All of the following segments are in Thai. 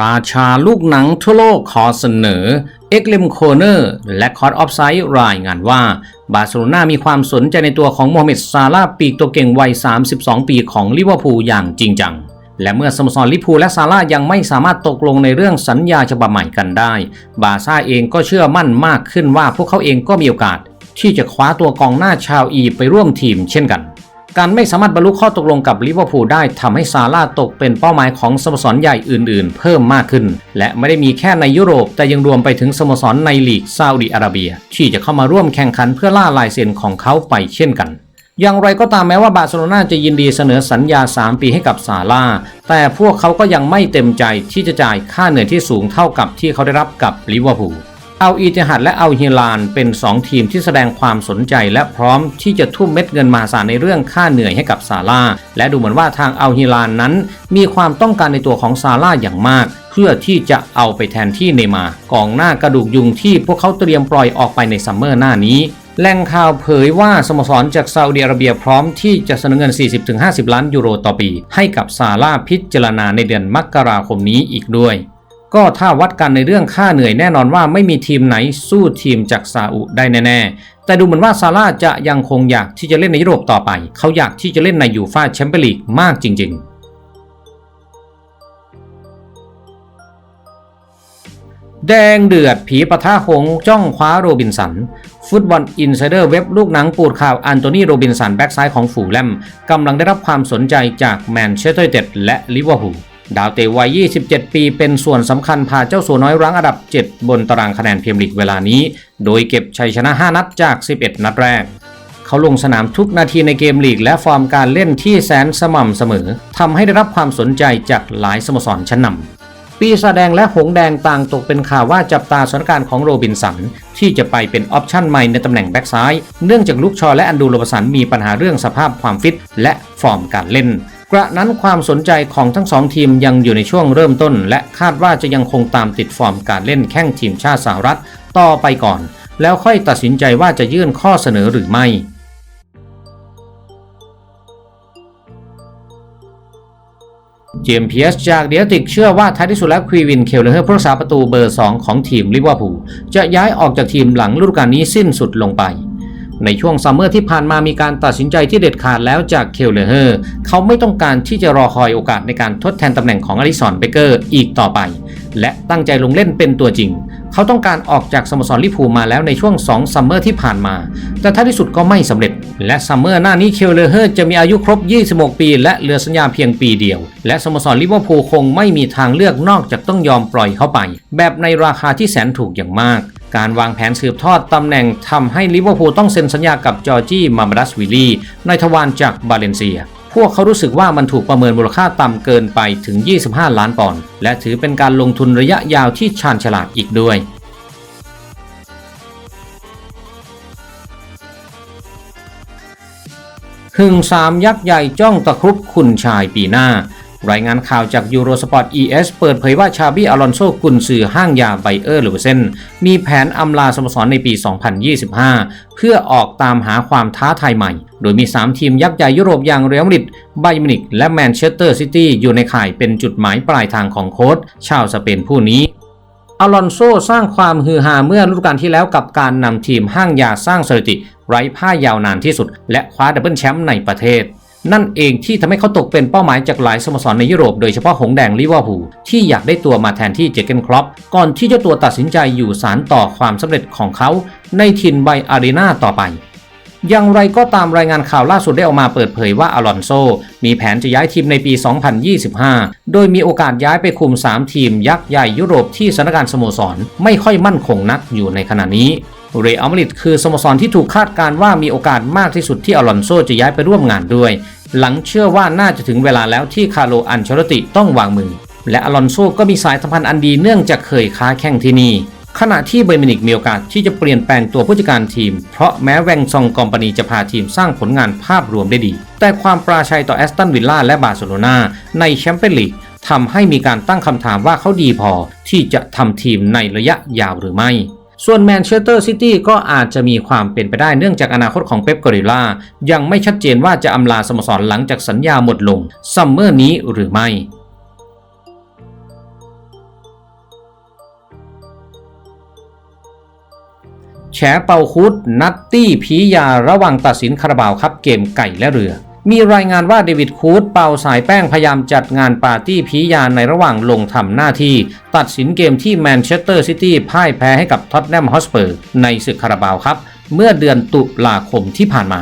ราชาลูกหนังทั่วโลกขอเสนอ เอ็กเลมโคเนอร์และคอร์ดออฟไซด์รายงานว่า บาร์เซโลนามีความสนใจในตัวของโมฮัมเหม็ดซาลาปีกตัวเก่งวัย 32 ปีของลิเวอร์พูลอย่างจริงจัง และเมื่อสโมสรลิเวอร์พูลและซาร่ายังไม่สามารถตกลงในเรื่องสัญญาฉบับใหม่กันได้ บาซ่าเองก็เชื่อมั่นมากขึ้นว่าพวกเขาเองก็มีโอกาส ที่จะคว้าตัวกองหน้าชาวอียิปต์ไปร่วมทีมเช่นกัน การไม่สามารถบรรลุข้อตกลงกับลิเวอร์พูลได้ทำให้ซาร่าตกเป็นเป้าหมายของสโมสรใหญ่อื่นๆ เพิ่มมากขึ้น และไม่ได้มีแค่ในยุโรป แต่ยังรวมไปถึงสโมสรในลีกซาอุดิอาระเบีย ที่จะเข้ามาร่วมแข่งขันเพื่อล่าลายเซ็นของเขาไปเช่นกันอย่างไรก็ตามแม้ว่าบาร์เซโลนาจะยินดีเสนอสัญญา 3 ปีให้กับซาร่า แต่พวกเขาก็ยังไม่เต็มใจที่จะจ่ายค่าเหนื่อยที่สูงเท่ากับที่เขาได้รับกับลิเวอร์พูล เอาอีติฮัดและเอาฮิลานเป็น 2 ทีมที่แสดงความสนใจและพร้อมที่จะทุ่มเม็ดเงินมหาศาลในเรื่องค่าเหนื่อยให้กับซาร่าและดูเหมือนว่าทางเอาฮิลานนั้น มีความต้องการในตัวของซาร่าอย่างมาก เพื่อที่จะเอาไปแทนที่เนยมากองหน้ากระดูกยุงที่พวกเขาเตรียมปล่อยออกไปในซัมเมอร์หน้านี้แหล่งข่าวเผยว่าสโมสรจากซาอุดิอาระเบียพร้อมที่จะเสนอเงิน 40-50 ล้านยูโรต่อปี ให้กับซาร่าพิจารณาในเดือนมกราคมนี้อีกด้วย ก็ถ้าวัดกันในเรื่องค่าเหนื่อยแน่นอนว่าไม่มีทีมไหนสู้ทีมจากซาอุได้แน่ๆ แต่ดูเหมือนว่าซาร่าจะยังคงอยากที่จะเล่นในยุโรปต่อไป เขาอยากที่จะเล่นในยูฟ่าแชมเปี้ยนลีกมากจริง ๆแดงเดือดผีปะทะหงส์จ้องคว้าโรบินสัน ฟุตบอลอินไซเดอร์เว็บลูกหนังปูดข่าวอันโตนีโรบินสันแบ็กซ้ายของฝูแลมกำลังได้รับความสนใจจากแมนเชสเตอร์ยูไนเต็ดและลิเวอร์พูล ดาวเตะวัย 27 ปี เป็นส่วนสำคัญพาเจ้าสัวน้อยรั้งอันดับ 7 บนตารางคะแนนพรีเมียร์ลีกเวลานี้ โดยเก็บชัยชนะ 5 นัดจาก 11 นัดแรก เขาลงสนามทุกนาทีในเกมลีกและฟอร์มการเล่นที่แสนสม่ำเสมอทำให้ได้รับความสนใจจากหลายสโมสรชั้นนำปีศาจแดงและหงแดงต่างตกเป็นข่าวว่าจับตาสถานการณ์ของโรบินสัน ที่จะไปเป็นออปชั่นใหม่ในตำแหน่งแบ็กซ้าย เนื่องจากลูกชอและอันดูโรบสันมีปัญหาเรื่องสภาพความฟิต และฟอร์มการเล่น กระนั้นความสนใจของทั้งสองทีมยังอยู่ในช่วงเริ่มต้น และคาดว่าจะยังคงตามติดฟอร์มการเล่นแข้งทีมชาติสหรัฐต่อไปก่อน แล้วค่อยตัดสินใจว่าจะยื่นข้อเสนอหรือไม่เจมส์เพียสจากเดียติกเชื่อว่าท้ายที่สุดแล้วควีวินเคลเลอร์ผู้รักษาประตูเบอร์ 2 ของทีมลิเวอร์พูลจะย้ายออกจากทีมหลังฤดูกาลนี้สิ้นสุดลงไป ในช่วงซัมเมอร์ที่ผ่านมามีการตัดสินใจที่เด็ดขาดแล้วจากเคลเลอร์เขาไม่ต้องการที่จะรอคอยโอกาสในการทดแทนตำแหน่งของอลิสันเบเกอร์อีกต่อไป และตั้งใจลงเล่นเป็นตัวจริง เขาต้องการออกจากสโมสรลิเวอร์พูมาแล้วในช่วง2ซัมเมอร์ที่ผ่านมา แต่ท้ายที่สุดก็ไม่สำเร็จ และซัมเมอร์หน้านี้เคลเลอร์จะมีอายุครบ 26 ปี และเหลือสัญญาเพียงปีเดียว และสโมสรลิเวอร์พูลคงไม่มีทางเลือกนอกจากต้องยอมปล่อยเขาไป แบบในราคาที่แสนถูกอย่างมาก การวางแผนสืบทอดตำแหน่งทำให้ลิเวอร์พูลต้องเซ็นสัญญากับจอร์จี้มามาดัสวิลลี่ในทวารจากบาเลนเซีย พวกเขารู้สึกว่ามันถูกประเมินมูลค่าต่ำเกินไปถึง 25 ล้านปอนด์และถือเป็นการลงทุนระยะยาวที่ชาญฉลาดอีกด้วยหึงสามยักษ์ใหญ่จ้องตะครุบคุณชายปีหน้า รายงานข่าวจากยูโรสปอร์ต ES เปิดเผยว่าชาบี้อลอนโซกุนซือห้างยาไบเออร์หรือเซนมีแผนอำลาสโมสรในปี 2025 เพื่อออกตามหาความท้าทายใหม่ โดยมี 3 ทีมยักษ์ใหญ่ยุโรปอย่างเรอัลมาดริดไบมินิกและแมนเชสเตอร์ซิตี้อยู่ในข่ายเป็นจุดหมายปลายทางของโค้ชชาวสเปนผู้นี้อลอนโซสร้างความฮือฮาเมื่อฤดูกาลที่แล้วกับการนำทีมห้างยาสร้างสถิติ ไร้ผ้ายาวนานที่สุด และคว้าดับเบิลแชมป์ในประเทศ นั่นเองที่ทำให้เขาตกเป็นเป้าหมายจากหลายสโมสรในยุโรปโดยเฉพาะหงแดงลิเวอร์พูลที่อยากได้ตัวมาแทนที่เจเกนครอปก่อนที่เจ้าตัวตัดสินใจอยู่สารต่อความสำเร็จของเขาในทินไบอารีนาต่อไปอย่างไรก็ตามรายงานข่าวล่าสุดได้ออกมาเปิดเผยว่าอลอนโซ มีแผนจะย้ายทีมในปี 2025 โดยมีโอกาสย้ายไปคุม 3 ทีมยักษ์ใหญ่ยุโรปที่สถานการณ์สโมสร ไม่ค่อยมั่นคงนักอยู่ในขณะนี้ เรอัลมาดริดคือสโมสรที่ถูกคาดการณ์ว่ามีโอกาสมากที่สุดที่อลอนโซจะย้ายไปร่วมงานด้วย หลังเชื่อว่าน่าจะถึงเวลาแล้วที่คาร์โลอันเชลติต้องวางมือ และอลอนโซก็มีสายสัมพันธ์อันดีเนื่องจากเคยค้าแข่งที่นี่ ขณะที่เบอร์มินิกมีโอกาสที่จะเปลี่ยนแปลงตัวผู้จัดการทีม เพราะแม้แวงซองกอมปานีจะพาทีมสร้างผลงานภาพรวมได้ดี แต่ความปราชัยต่อแอสตันวิลล่าและบาร์เซโลนาในแชมเปี้ยนลีกทำให้มีการตั้งคำถามว่าเขาดีพอที่จะทำทีมในระยะยาวหรือไม่ ส่วนแมนเชสเตอร์ซิตี้ก็อาจจะมีความเป็นไปได้เนื่องจากอนาคตของเป๊ปกอริล่ายังไม่ชัดเจนว่าจะอำลาสโมสรหลังจากสัญญาหมดลงซัมเมอร์นี้หรือไม่แฉเป่าคุดนัตตี้พียาระวังตัดสินคาราบาวครับเกมไก่และเรือ มีรายงานว่าเดวิดคูดเป่าสายแป้งพยายามจัดงานปาร์ตี้ผียาในระหว่างลงทำหน้าที่ ตัดสินเกมที่แมนเชสเตอร์ซิตี้พ่ายแพ้ให้กับท็อตแนมฮอสเปอร์ในศึกคาราบาวครับ เมื่อเดือนตุลาคมที่ผ่านมา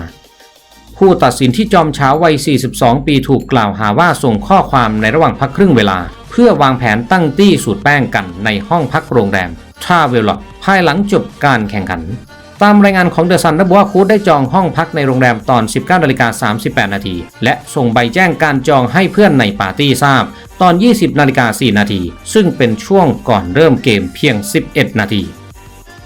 ผู้ตัดสินที่จอมเช้าวัย 42 ปีถูกกล่าวหาว่าส่งข้อความในระหว่างพักครึ่งเวลา เพื่อวางแผนตั้งตี้สูตรแป้งกันในห้องพักโรงแรมทราเวลล์ภายหลังจบการแข่งขัน ตามรายงานของเดอะซันระบุว่าคูดได้จองห้องพักในโรงแรมตอน 19นาฬิกา38นาทีและส่งใบแจ้งการจองให้เพื่อนในปาร์ตี้ทราบ ตอน 20นาฬิกา4นาทีซึ่งเป็นช่วงก่อนเริ่มเกมเพียง 11 นาที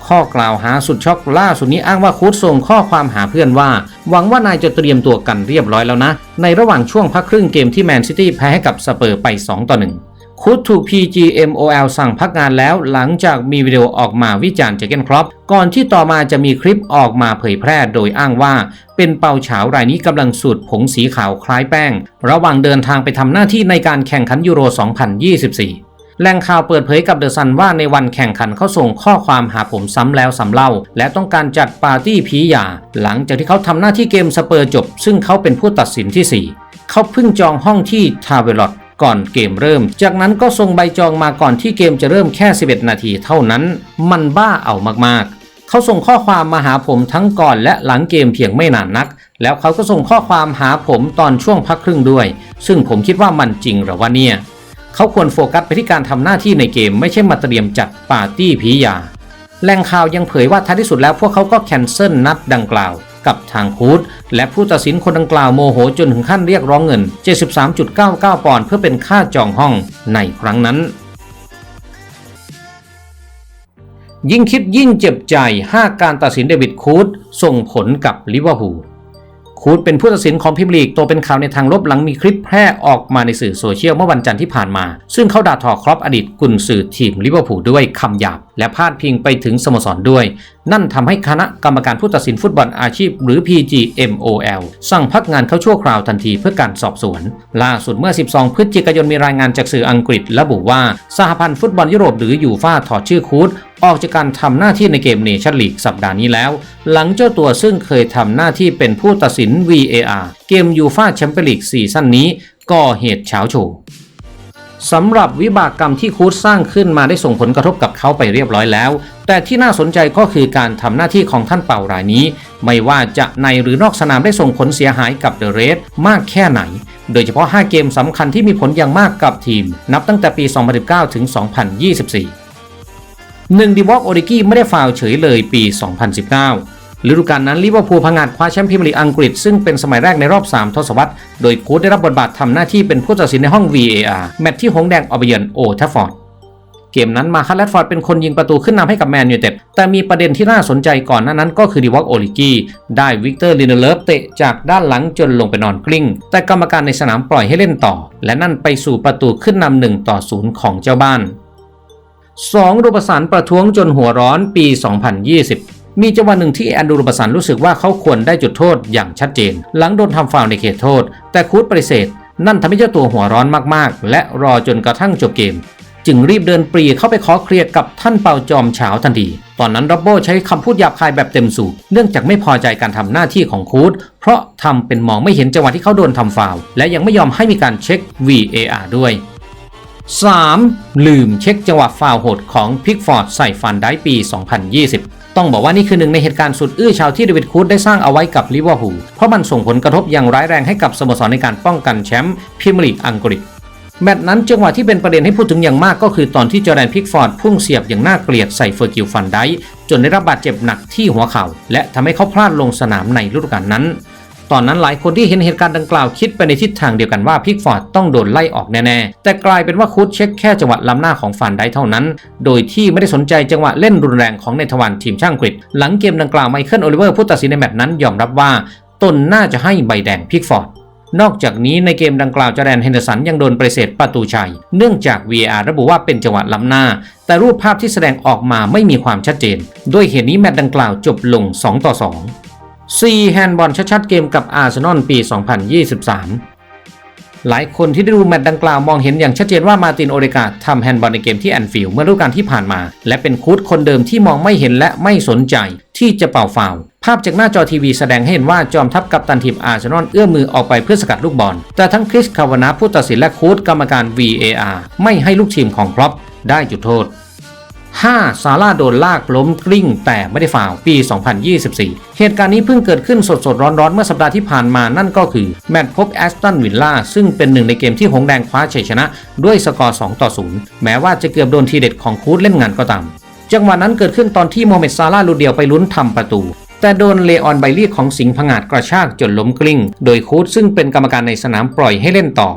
ข้อกล่าวหาสุดช็อกล่าสุดนี้อ้างว่าคูดส่งข้อความหาเพื่อนว่า หวังว่านายจะเตรียมตัวกันเรียบร้อยแล้วนะ ในระหว่างช่วงพักครึ่งเกมที่แมนซิตี้แพ้ให้กับสเปอร์ไป 2 ต่อ 1 คูดถูก PGMOL สั่งพักงานแล้วหลังจากมีวิดีโอออกมาวิจารณ์เจเกนครอปก่อนที่ต่อมาจะมีคลิปออกมาเผยแพร่โดยอ้างว่า เป็นเป่าเฉารายนี้กำลังสูดผงสีขาวคล้ายแป้ง ระหว่างเดินทางไปทำหน้าที่ในการแข่งขันยูโร 2024แหล่งข่าวเปิดเผยกับเดอะซันว่าในวันแข่งขันเขาส่งข้อความหาผมซ้ำแล้วซ้ำเล่า และต้องการจัดปาร์ตี้ผีหยา หลังจากที่เขาทำหน้าที่เกมสเปอร์จบ ซึ่งเขาเป็นผู้ตัดสินที่ 4 เขาเพิ่งจองห้องที่ทาเวลอต ก่อนเกมเริ่ม จากนั้นก็ส่งใบจองมาก่อนที่เกมจะเริ่มแค่ 11 นาทีเท่านั้น มันบ้าเอามากๆ เขาส่งข้อความมาหาผมทั้งก่อนและหลังเกมเพียงไม่นานนัก แล้วเขาก็ส่งข้อความหาผมตอนช่วงพักครึ่งด้วย ซึ่งผมคิดว่ามันจริงหรือว่าเนี่ย เขาควรโฟกัสไปที่การทำหน้าที่ในเกมไม่ใช่มาเตรียมจัดปาร์ตี้ผียาแหล่งข่าวยังเผยว่าท้ายที่สุดแล้วพวกเขาก็แคนเซิลนัดดังกล่าว กับทางคูดและผู้ตัดสินคนดังกล่าวโมโหจนถึงขั้นเรียกร้องเงิน 73.99 ปอนด์เพื่อเป็นค่าจองห้องในครั้งนั้น ยิ่งคิดยิ่งเจ็บใจ 5 การตัดสินเดวิดคูดส่งผลกับลิเวอร์พูล คูดเป็นผู้ตัดสินของพิมลีกโตเป็นข่าวในทางลบหลังมีคลิปแพร่ออกมาในสื่อโซเชียลเมื่อวันจันทร์ที่ผ่านมา ซึ่งเขาด่าทอครอปอดีตกุนซือทีมลิเวอร์พูลด้วยคำหยาบ และพาดพิงไปถึงสโมสรด้วย นั่นทำให้คณะกรรมการผู้ตัดสินฟุตบอลอาชีพ หรือ PGMOL สั่งพักงานเขาชั่วคราวทันทีเพื่อการสอบสวน ล่าสุดเมื่อ 12 พฤศจิกายนมีรายงานจากสื่ออังกฤษระบุว่าสหพันธ์ฟุตบอลยุโรปหรือยูฟ่าถอดชื่อคูด ออกจากการทำหน้าที่ในเกมเนชั่นลีกสัปดาห์นี้แล้ว หลังเจ้าตัวซึ่งเคยทำหน้าที่เป็นผู้ตัดสิน VAR เกมยูฟาแชมเปี้ยนลีกซีซั่นนี้ก่อเหตุเฉาโชว์สำหรับวิบากกรรมที่คูดสร้างขึ้นมาได้ส่งผลกระทบกับเขาไปเรียบร้อยแล้ว แต่ที่น่าสนใจก็คือการทำหน้าที่ของท่านเป่ารายนี้ ไม่ว่าจะในหรือนอกสนามได้ส่งผลเสียหายกับเดอะเรสมากแค่ไหน โดยเฉพาะ 5 เกมสำคัญที่มีผลอย่างมากกับทีม นับตั้งแต่ปี 2019 ถึง 2024 หนึ่งดีวอกโอริกี้ไม่ได้ฟาวเฉยเลยปี 2019 ฤดูกาลนั้นลิเวอร์พูลพังงาดคว้าแชมป์พรีเมียร์ลีกอังกฤษ ซึ่งเป็นสมัยแรกในรอบ 3 ทศวรรษ โดยคูดได้รับบทบาททำหน้าที่เป็นผู้ตัดสินในห้อง VAR แมตช์ที่หงแดงออกไปเยือนโอทัฟฟอร์ดเกมนั้นมาคัตแลดฟอร์ดเป็นคนยิงประตูขึ้นนำให้กับแมนยูเต็ด แต่มีประเด็นที่น่าสนใจก่อนหน้านั้นก็คือดีวอกโอลิกี้ได้วิกเตอร์ลินเดเลฟเตะจากด้านหลังจนลงไปนอนกลิ้ง แต่กรรมการในสนามปล่อยให้เล่นต่อ และนั่นไปสู่ประตูขึ้นนำหนึ่งต่อศูนย์ของเจ้าบ้าน 2. รูปสารประท้วงจนหัวร้อนปี 2020มีจังหวะหนึ่งที่แอนดูรูปสารรู้สึกว่าเขาควรได้จุดโทษอย่างชัดเจน หลังโดนทำฟาวในเขตโทษ แต่คูดปฏิเสธ นั่นทำให้เจ้าตัวหัวร้อนมากๆ และรอจนกระทั่งจบเกม จึงรีบเดินปรีเข้าไปขอเคลียร์กับท่านเปาจอมเฉาทันที ตอนนั้นรับโบใช้คำพูดหยาบคายแบบเต็มสูบเนื่องจากไม่พอใจการทำหน้าที่ของคูดเพราะทำเป็นมองไม่เห็นจังหวะที่เขาโดนทำฟาวและยังไม่ยอมให้มีการเช็ค VAR ด้วย 3. ลืมเช็คจังหวะฟาวโหดของพิกฟอร์ดใส่ฟันได้ปี 2020 ต้องบอกว่านี่คือหนึ่งในเหตุการณ์สุดอื้อเฉาวที่เดวิดคูดได้สร้างเอาไว้กับลิเวอร์พูลเพราะมันส่งผลกระทบอย่างร้ายแรงให้กับสโมสรในการป้องกันแชมป์พรีเมียร์ลีกอังกฤษแมตช์นั้นจังหวะที่เป็นประเด็นให้พูดถึงอย่างมากก็คือตอนที่จอแดนพิกฟอร์ดพุ่งเสียบอย่างน่าเกลียดใส่เฟอร์กิลฟันไดค์จนได้รับบาดเจ็บหนักที่หัวเข่าและทำให้เขาพลาดลงสนามในฤดูกาลนั้น ตอนนั้นหลายคนที่เห็นเหตุการณ์ดังกล่าวคิดไปในทิศทางเดียวกันว่าพิกฟอร์ดต้องโดนไล่ออกแน่ๆ แต่กลายเป็นว่าคูดเช็คแค่จังหวะล้ำหน้าของฟันได้เท่านั้น โดยที่ไม่ได้สนใจจังหวะเล่นรุนแรงของเนทวันทีมช่างกฤษหลังเกมดังกล่าวไมเคิลโอลิเวอร์ผู้ตัดสินในแมตช์นั้นยอมรับว่าตนน่าจะให้ใบแดงพิกฟอร์ดนอกจากนี้ในเกมดังกล่าวจอร์แดนเฮนเดอร์สันยังโดนปฏิเสธประตูชัย เนื่องจาก VAR ระบุว่าเป็นจังหวะล้ำหน้า แต่รูปภาพที่แสดงออกมาไม่มีความชัดเจน ด้วยเหตุนี้แมตช์ดังกล่าวจบลง 2 ต่อ 2 4. แฮนด์บอลชัดๆเกมกับอาร์เซนอลปี 2023 หลายคนที่ได้ดูแมตช์ดังกล่าวมองเห็นอย่างชัดเจนว่ามาตินโอเดกาทำแฮนด์บอลในเกมที่แอนฟิลด์เมื่อฤดูกาลที่ผ่านมา และเป็นคูดคนเดิมที่มองไม่เห็นและไม่สนใจที่จะเป่าฟาวภาพจากหน้าจอทีวีแสดงให้เห็นว่าจอมทัพกัปตันทีมอาร์เซนอลเอื้อมมือออกไปเพื่อสกัดลูกบอล แต่ทั้งคริสคาวานาผู้ตัดสินและคูดกรรมการ VAR ไม่ให้ลูกทีมของครอปได้จุดโทษ 5. ซาร่าโดนลากล้มกลิ้ง แต่ไม่ได้ฟาวปี 2024 เหตุการณ์นี้เพิ่งเกิดขึ้นสดๆ ร้อนๆ เมื่อสัปดาห์ที่ผ่านมานั่นก็คือ แมตช์พบแอสตันวิลล่าซึ่งเป็นหนึ่งในเกมที่หงแดงคว้าชัยชนะ ด้วยสกอร์ 2 ต่อ 0 แม้ว่าจะเกือบโดนทีเด็ดของคูดเล่นงานก็ตาม จังหวะนั้นเกิดขึ้นตอนที่โมเมดซาร่าลูกเดียวไปลุ้นทำประตูแต่โดนเลออนไบลี่ของสิงห์ผงาดกระชากจนล้มกลิ้ง โดยคูดซึ่งเป็นกรรมการในสนามปล่อยให้เล่นต่อ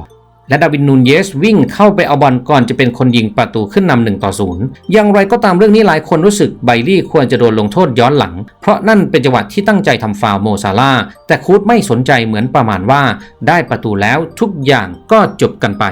และดาวินนูนเยสวิ่งเข้าไปเอาบอลก่อนจะเป็นคนยิงประตูขึ้นนำหนึ่งต่อศูนย์อย่างไรก็ตามเรื่องนี้หลายคนรู้สึกไบลี่ควรจะโดนลงโทษย้อนหลัง เพราะนั่นเป็นจังหวะที่ตั้งใจทำฟาวโมซาลาแต่คูดไม่สนใจเหมือนประมาณว่า ได้ประตูแล้วทุกอย่างก็จบกันไป